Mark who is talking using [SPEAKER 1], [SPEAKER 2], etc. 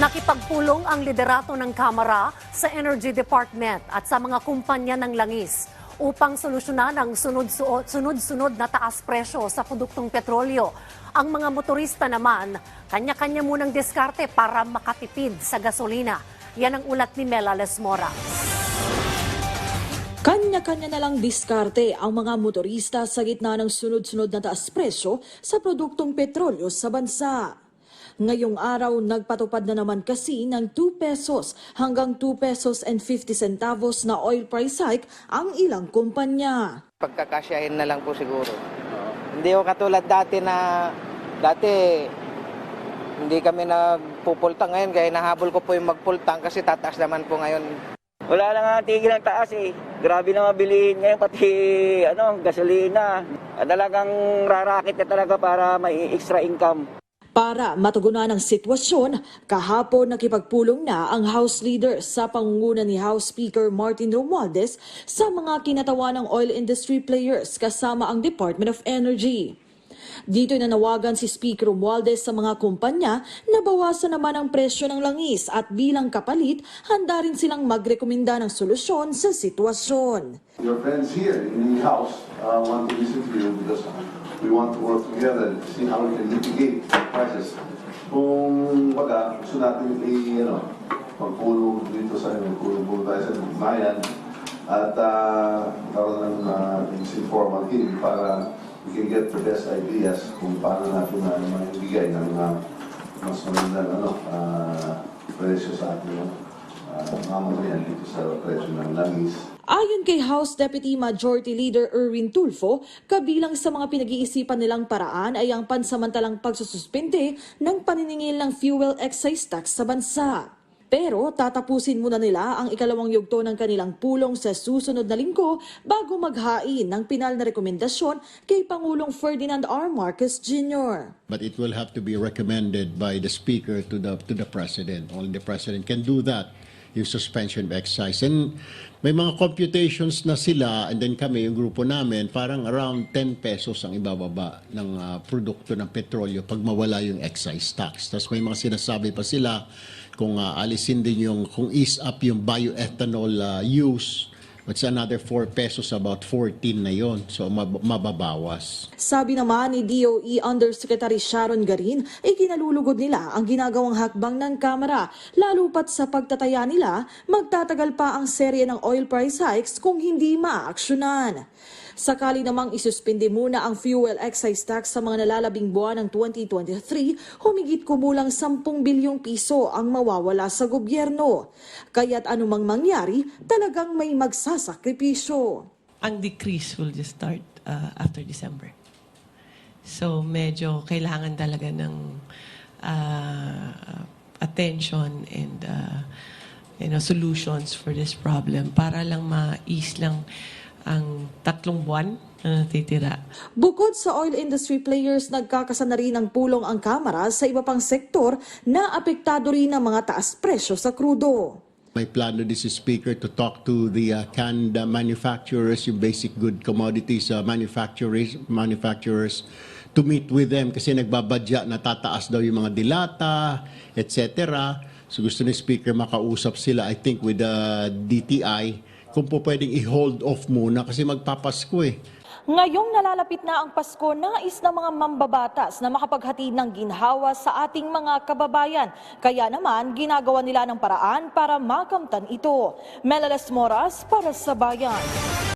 [SPEAKER 1] Nakipagpulong ang liderato ng Kamara sa Energy Department at sa mga kumpanya ng langis upang solusyonan ang sunod-su- sunod-sunod na taas presyo sa produktong petrolyo. Ang mga motorista naman, kanya-kanya munang diskarte para makatipid sa gasolina. Yan ang ulat ni Mela Lesmora.
[SPEAKER 2] Kanya-kanya na lang diskarte ang mga motorista sa gitna ng sunod-sunod na taas presyo sa produktong petrolyo sa bansa. Ngayong araw, nagpatupad na naman kasi ng 2 pesos hanggang 2 pesos and 50 centavos na oil price hike ang ilang kumpanya.
[SPEAKER 3] Pagkakasyahin na lang po siguro. Hindi ko katulad dati na dati hindi kami nagpupultang ngayon kaya nahabol ko po yung magpultang kasi tataas naman po ngayon.
[SPEAKER 4] Wala na nga tigil ang taas eh. Grabe na mabilihin ngayon pati ano, gasolina. Ah, Talagang rarakit na talaga para may extra income.
[SPEAKER 2] Para matugunan ang sitwasyon, kahapon nakipagpulong na ang House Leader sa pangunguna ni House Speaker Martin Romualdez sa mga kinatawa ng oil industry players kasama ang Department of Energy. Dito nanawagan si Speaker Romualdez sa mga kumpanya na bawasan naman ang presyo ng langis at bilang kapalit, handa rin silang magrekomenda ng solusyon sa sitwasyon.
[SPEAKER 5] Your friends here in the House uh, want to listen to you because want to work together and see how we can mitigate the prices. Kung baga, gusto natin i, ano, magpulong dito sa magpulong tayo sa bayan at uh, karoon ng uh, informal hearing para we can get the best ideas kung paano natin na maibigay ng uh, mas magandang ano, uh, presyo sa ating uh, mamamayan.
[SPEAKER 2] Ayon kay House Deputy Majority Leader Erwin Tulfo, kabilang sa mga pinag-iisipan nilang paraan ay ang pansamantalang pagsususpende ng paniningil ng fuel excise tax sa bansa. Pero tatapusin muna nila ang ikalawang yugto ng kanilang pulong sa susunod na linggo bago maghain ng pinal na rekomendasyon kay Pangulong Ferdinand R. Marcos Jr.
[SPEAKER 6] But it will have to be recommended by the speaker to the to the president. Only the president can do that. Yung suspension of excise. And may mga computations na sila and then kami, yung grupo namin, parang around 10 pesos ang ibababa ng ah, produkto ng petrolyo pag mawala yung excise tax. Tapos may mga sinasabi pa sila kung ah, alisin din yung, kung ease up yung bioethanol ah, use, it's another 4 pesos, about 14 na yon So mab- mababawas.
[SPEAKER 2] Sabi naman ni DOE Undersecretary Sharon Garin, ikinalulugod nila ang ginagawang hakbang ng Kamara, lalo pat sa pagtataya nila, magtatagal pa ang serye ng oil price hikes kung hindi maaksyonan. Sakali namang isuspindi muna ang fuel excise tax sa mga nalalabing buwan ng 2023, humigit kumulang 10 bilyong piso ang mawawala sa gobyerno. Kaya't anumang mangyari, talagang may magsasakripisyo.
[SPEAKER 7] ang decrease will just start uh, after December. So medyo kailangan talaga ng uh, attention and uh, you know solutions for this problem para lang ma-ease lang ang tatlong buwan na natitira.
[SPEAKER 2] Bukod sa oil industry players, nagkakasana rin ng pulong ang Kamara sa iba pang sektor na apektado rin ng mga taas presyo sa krudo.
[SPEAKER 6] May plano din si Speaker to talk to the uh, canned uh, manufacturers, yung basic good commodities uh, manufacturers, manufacturers to meet with them kasi nagbabadya na tataas daw yung mga dilata, etc. So gusto ni Speaker makausap sila, I think, with the DTI kung po pwedeng i-hold off muna kasi magpapasko eh.
[SPEAKER 2] Ngayong nalalapit na ang Pasko, nais ng mga mambabatas na makapaghatid ng ginhawa sa ating mga kababayan. Kaya naman, ginagawa nila ng paraan para makamtan ito. Melales Moras para sa Bayan.